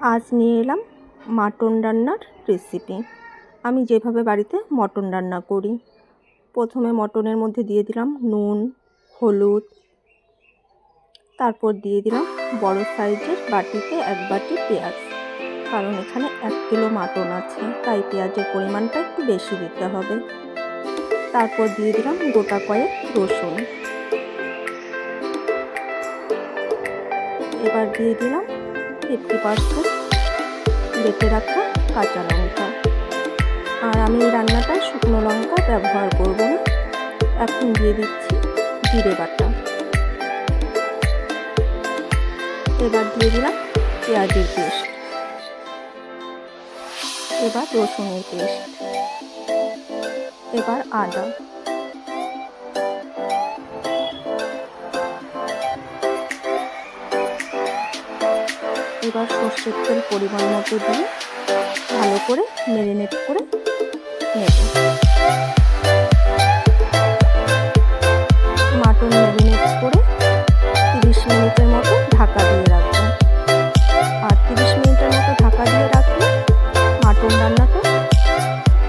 আজ নিয়ে এলাম মাটন রান্নার রেসিপি আমি যেভাবে বাড়িতে মটন রান্না করি, প্রথমে মটনের মধ্যে দিয়ে দিলাম নুন, হলুদ, তারপর দিয়ে দিলাম বড় সাইজের বাটিতে এক বাটি পেঁয়াজ। কারণ এখানে এক কিলো মাটন আছে, তাই পেঁয়াজের পরিমাণটা একটু বেশি দিতে হবে। তারপর দিয়ে দিলাম গোটা কয়েক রসুন। এবার দিয়ে দিলাম ফিফটি পার্সেন্ট বেটে রাখা কাঁচা লঙ্কা। আর আমি এই রান্নাটায় শুকনো লঙ্কা ব্যবহার করব না। এখন দিয়ে দিচ্ছি জিরে বাটা। এবার দিয়ে দিলাম পেঁয়াজের পেস্ট। এবার রসুনের পেস্ট। এবার আদা। এবার সর্ষের তেল পরিমাণ মতো দিয়ে ভালো করে মেরিনেট করে নেব। মাটন মেরিনেট করে তিরিশ মিনিটের মতো ঢাকা দিয়ে রাখব। আর তিরিশ মিনিটের মতো ঢাকা দিয়ে রাখলে মাটন রান্নাটা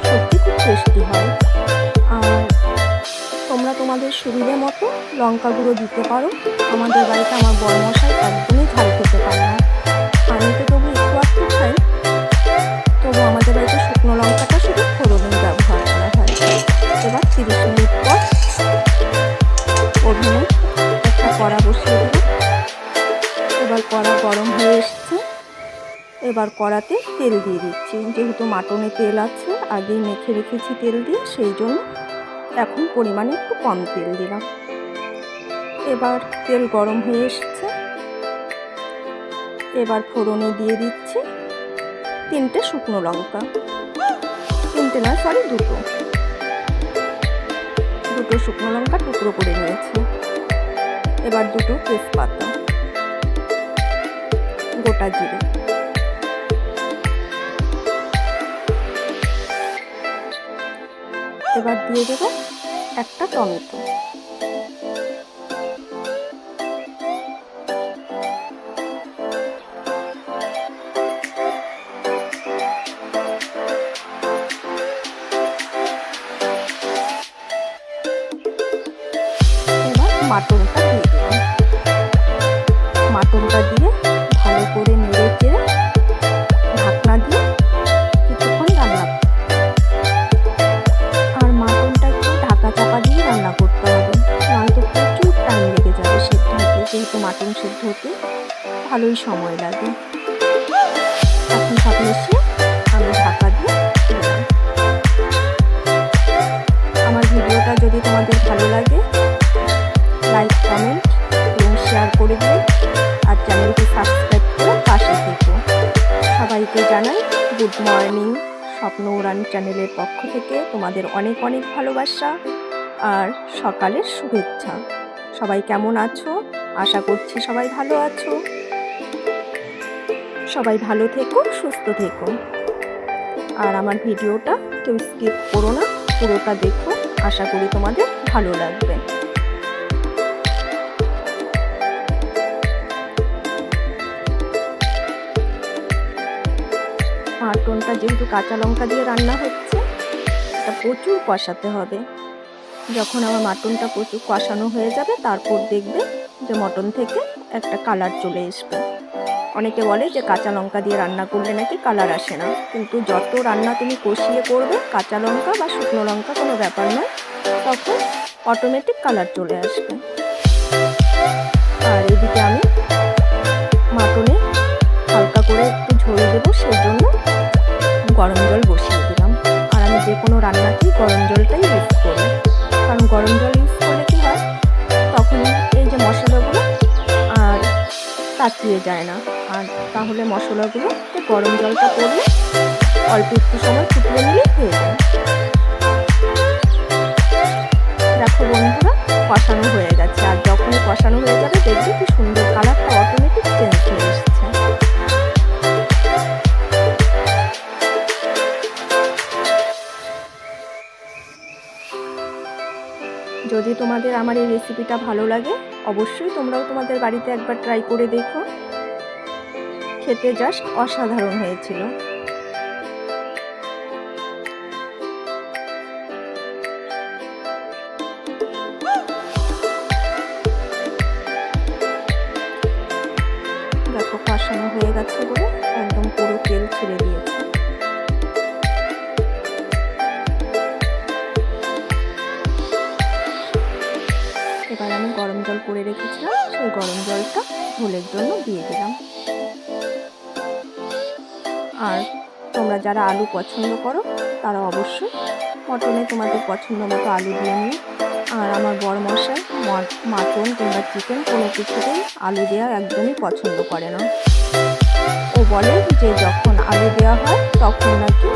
সত্যি খুব টেস্টি হয়। আর তোমরা তোমাদের সুবিধে মতো লঙ্কা গুঁড়ো দিতে পারো। আমাদের বাড়িতে আমার বড় মশাই একদমই ঝাল খেতে পারে না। এবার কড়াতে তেল দিয়ে দিচ্ছি। যেহেতু মাটনে তেল আছে আগেই মেখে রেখেছি তেল দিয়ে, সেই জন্য এখন পরিমাণে একটু কম তেল দিলাম। এবার তেল গরম হয়ে এসছে। এবার ফোড়নে দিয়ে দিচ্ছি তিনটে শুকনো লঙ্কা। তিনটে না, সরি, দুটো। দুটো শুকনো লঙ্কা টুকরো করে নিয়েছি। এবার দুটো তেজপাতা। গোটা জিরে। এবার দিয়ে দেব একটা টমেটো। মাটনটা দিয়ে দিলাম। মাটনটা দিয়ে যেহেতু মাটন সেদ্ধ হতে ভালোই সময় লাগে। এখন সব মিশিয়ে আমি ঢাকা দিয়ে আমার ভিডিওটা যদি তোমাদের ভালো লাগে লাইক কমেন্ট এবং শেয়ার করে দিও আর চ্যানেলটি সাবস্ক্রাইব করে পাশে থেকো। সবাইকে জানাই গুড মর্নিং স্বপ্ন উড়ান চ্যানেলের পক্ষ থেকে তোমাদের অনেক অনেক ভালোবাসা আর সকালের শুভেচ্ছা। সবাই কেমন আছো? আশা করছি সবাই ভালো আছো। সবাই ভালো থেকো, সুস্থ থেকো। আর আমার ভিডিওটা কেউ স্কিপ করো না, পুরোটা দেখো, আশা করি তোমাদের ভালো লাগবে। মাটনটা যেহেতু কাঁচা লঙ্কা দিয়ে রান্না হচ্ছে তা প্রচুর কষাতে হবে। যখন আমার মাটনটা প্রচুর কষানো হয়ে যাবে, তারপর দেখবে যে মটন থেকে একটা কালার চলে আসবে অনেকে বলে যে কাঁচা লঙ্কা দিয়ে রান্না করলে নাকি কালার আসে না। কিন্তু যত রান্না তুমি কষিয়ে করবে, কাঁচা লঙ্কা বা শুকনো লঙ্কা কোনো ব্যাপার নয়, তখন অটোমেটিক কালার চলে আসবে। আর এদিকে আমি মাটনে হালকা করে একটু ঝোল দেবো সেই জন্য গরম জল বসিয়ে দিলাম। আর আমি যে কোনো রান্নাতেই গরম জলটাই ইউজ করি। কারণ গরম জল ইউজ করলে তখন এই যে মশলাগুলো আর তাকিয়ে যায় না। আর তাহলে মশলাগুলো গরম জলটা পড়লে অল্প একটু সময় ফুটিয়ে নিয়ে খেয়ে যায়। দেখো বন্ধুরা, কষানো হয়ে গেছে। আর যখনই কষানো হয়ে যাবে দেখবে কি সুন্দর কালারটা অটোমেটিক চেঞ্জ হয়ে এসছে। যদি তোমাদের আমার এই রেসিপিটা ভালো লাগে, অবশ্যই তোমরাও তোমাদের বাড়িতে একবার ট্রাই করে দেখো। খেতে জাস্ট অসাধারণ হয়েছিল। দেখো, কষানো হয়ে গেছে বলে একদম পুরো তেল ছেড়ে দিয়েছে। এবার আমি গরম জল করে রেখেছিলাম, সেই গরম জলটা ঝোলের জন্য দিয়ে দিলাম। আর তোমরা যারা আলু পছন্দ করো, তারা অবশ্যই মটনে তোমাদের পছন্দ মতো আলু দিয়ে নিও। আর আমার বড় মশাই মাটন কিংবা চিকেন কোনো কিছুতেই আলু দেওয়া একদমই পছন্দ করে না। ও বলে যে যখন আলু দেওয়া হয়, তখন নাকি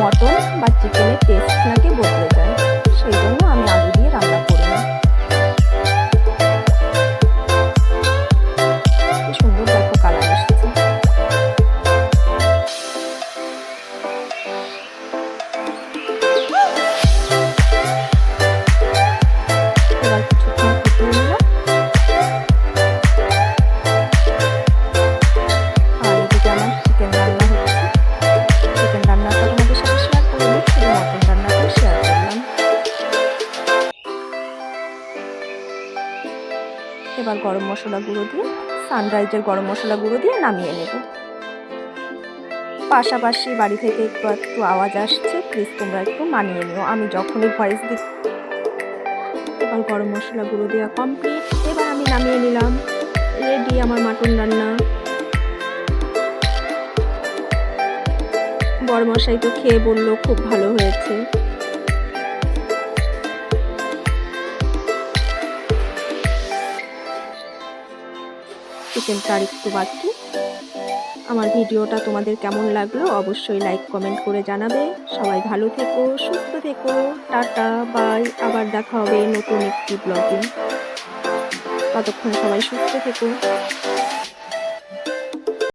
মটন বা চিকেনের টেস্ট নাকি বদলে যায়। সেই জন্য আমি আলু দিয়ে রান্না এবার গরম মশলা গুঁড়ো দিয়ে সানরাইজের গরম মশলা গুঁড়ো দিয়ে নামিয়ে নেব। পাশাপাশি বাড়ি থেকে একটু একটু আওয়াজ আসছে প্লিজ তোমরা একটু মানিয়ে নিও। আমি যখনই ভয়েস দিই, এবার গরম মশলা গুঁড়ো দেওয়া কমপ্লিট এবার আমি নামিয়ে নিলাম। রেডি আমার মাটন রান্না। বড় মশাই তো খেয়ে বলল, খুব ভালো হয়েছে। চিকেনটা তারিখ একটু বাকি। আমার ভিডিওটা তোমাদের কেমন লাগল অবশ্যই লাইক কমেন্ট করে জানাবে। সবাই ভালো থেকো, সুস্থ থেকো। টাটা বাই আবার দেখা হবে নতুন একটি ব্লগে ততক্ষণ সবাই সুস্থ থেকো।